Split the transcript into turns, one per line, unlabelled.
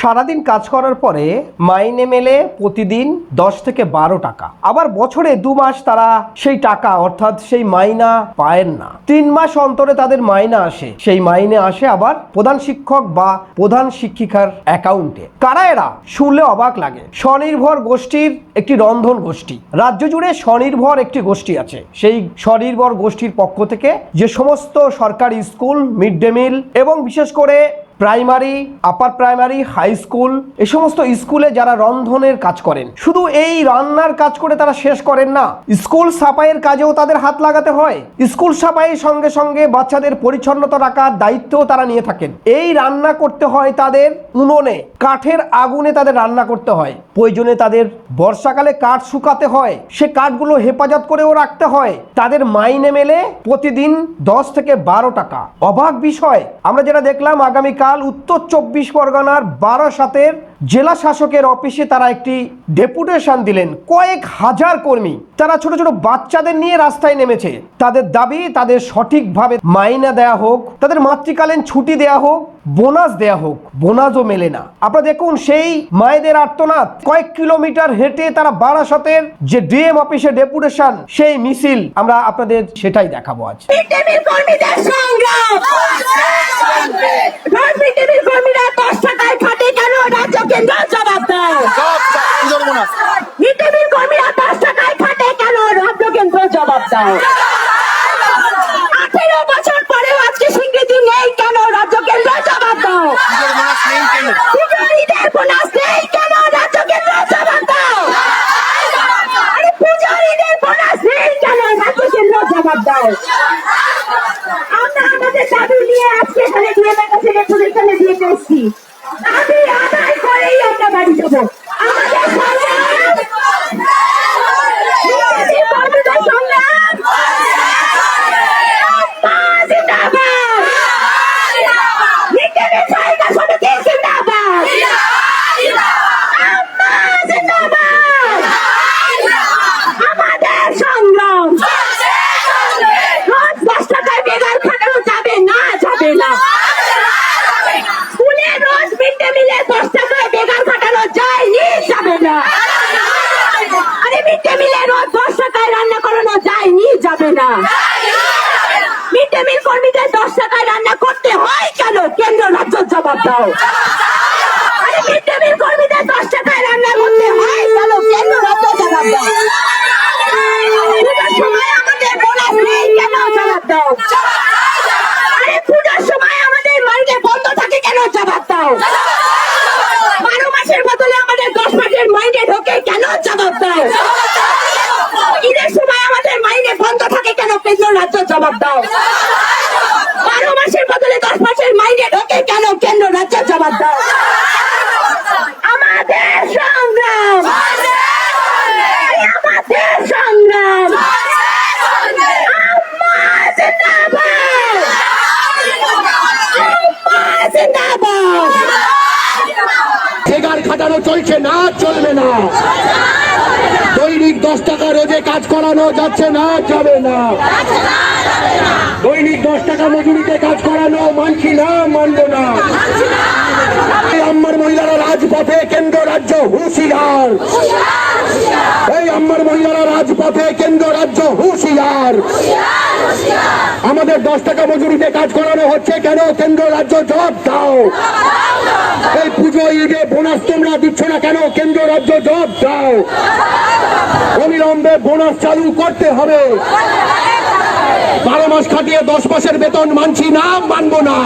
সারাদিন কাজ করার পরে মাইনে মেলে প্রতিদিন দশ থেকে বারো টাকা। আবার বছরে দু মাস তারা সেই টাকা, অর্থাৎ সেই মাইনা পায়েন না। তিন মাস অন্তরে তাদের মাইনা আসে। সেই মাইনে আসে আবার প্রধান শিক্ষক বা প্রধান শিক্ষিকার অ্যাকাউন্টে। কারা এরা? শুনলে অবাক লাগে। স্বনির্ভর গোষ্ঠীর একটি রন্ধন গোষ্ঠী। রাজ্য জুড়ে স্বনির্ভর একটি গোষ্ঠী আছে। সেই স্বনির্ভর গোষ্ঠীর পক্ষ থেকে যে সমস্ত সরকারি স্কুল, মিড ডে মিল এবং বিশেষ করে primary, upper primary, high school, এ সমস্ত স্কুলে যারা রন্ধনের কাজ করেন, শুধু এই রান্নার কাজ করে তারা শেষ করেন না, স্কুল সাফাইয়ের কাজেও তাদের হাত লাগাতে হয়। স্কুল সাফাইয়ের সঙ্গে সঙ্গে বাচ্চাদের পরিচ্ছন্নতা রাখার দায়িত্বও তারা নিয়ে থাকেন। এই রান্না করতে হয় তাদের উনুনে, কাঠের আগুনে তাদের রান্না করতে হয়। প্রয়োজনে তাদের বর্ষাকালে কাঠ শুকাতে হয়, সে কাঠগুলো হেফাজত করেও রাখতে হয়। তাদের মাইনে মেলে প্রতিদিন দশ থেকে বারো টাকা। অবাক বিষয়, আমরা যেটা দেখলাম আগামীকাল উত্তর চব্বিশ পরগনার বারাসাতের জেলা শাসকের অফিসে তারা একটি ডেপুটেশন দিলেন। কয়েক হাজার কর্মী। তারা ছোট ছোট বাচ্চাদের নিয়ে রাস্তায় নেমেছে। তাদের দাবি, তাদের সঠিকভাবে মাইনা দেয়া হোক, তাদের মাতৃকালীন ছুটি দেয়া হোক, বোনাস দেয়া হোক, বোনাসও মেলে না। আপনারা দেখুন সেই মায়েদের আর্তনাদ। কয়েক কিলোমিটার হেঁটে তারা বারাসতের যে ডিএম অফিসে ডেপুটেশন, সেই মিছিল, আমরা আপনাদের সেটাই দেখাবো আজ।
সংগ্রাম! দেয় আঠেরো বছর পরে আজকে স্বীকৃতি নেই কেন? রাজ্য কেন্দ্র জবাব দাও পূজারীদের বোনাস নেই কেন? রাজ্য কেন্দ্র জবাব দাও। আরে পূজারীদের বোনাস নেই কেন? জবাব দাও। আমরা আমাদের দাবি নিয়ে আজকে এখানে ডিএমের কাছে রেখে দিয়ে এসেছি দাবি আদায় করেই আমরা বাড়ি যাব আমাদের সংগ্রাম বিজেপি কর্মীদের সংগ্রাম আম্মা জিন্দাবাদ বিজেপি জায়গা সমিতি জিন্দাবাদ আম্মা জিন্দাবাদ আমাদের সংগ্রাম রোজ দশ টাকায় বেগার খাটানো যাবে না যাবে না স্কুলে রোজ মিড ডে মিলে দশ টাকায় বেগার খাটানো যায়নি যাবে না আরে মিড ডে মিলে রোজ দশ টাকায় রান্না করানো যায়নি যাবে না। মিড ডে মিল কর্মীদের দশ টাকায় রান্না করতে হয় কেন? কেন্দ্র, রাজ্য জবাব দাও। আরে মিড ডে মিল কর্মীদের দশ টাকায় রান্না করতে হয় কেন? কেন্দ্র, রাজ্য জবাব দাও। সময় আমাদের বোনাস নেই, কেন জবাব দাও আরে পূজার সময় আমাদের মাইনে বন্ধ থাকে কেন জবাব দাও বারো মাসের বদলে আমাদের দশ মাসের মাইনে ঢোকে কেন জবাব দাও ঈদের সময় আমাদের মাইনে বন্ধ থাকে কেন কেন্দ্র রাজ্য জবাব দাও বারো মাসের বদলে দশ মাসের মাইনে ঢোকে কেন? কেন্দ্র রাজ্য জবাব দাও আমাদের সংগ্রাম।
চলছে না, চলবে না। দৈনিক দশ টাকা রোজে কাজ করানো যাচ্ছে না, যাবে না। দৈনিক দশ টাকা মজুরিতে কাজ করানো মানছি না, মানবো না। এই আম্মার মহিলারা রাজপথে কেন্দ্র রাজ্য হুঁশিয়ার। এই আম্মার মহিলারা রাজপথে কেন্দ্র রাজ্য হুঁশিয়ার। আমাদের দশ টাকা মজুরিতে কাজ করানো হচ্ছে কেন? কেন্দ্র রাজ্য জবাব দাও। এই পুজো, ঈদে বোনাস তোমরা দিচ্ছ না কেন? কেন্দ্র রাজ্য জবাব দাও। অবিলম্বে বোনাস চালু করতে হবে। বারো মাস খাটিয়ে দশ মাসের বেতন মানছি না মানবো না।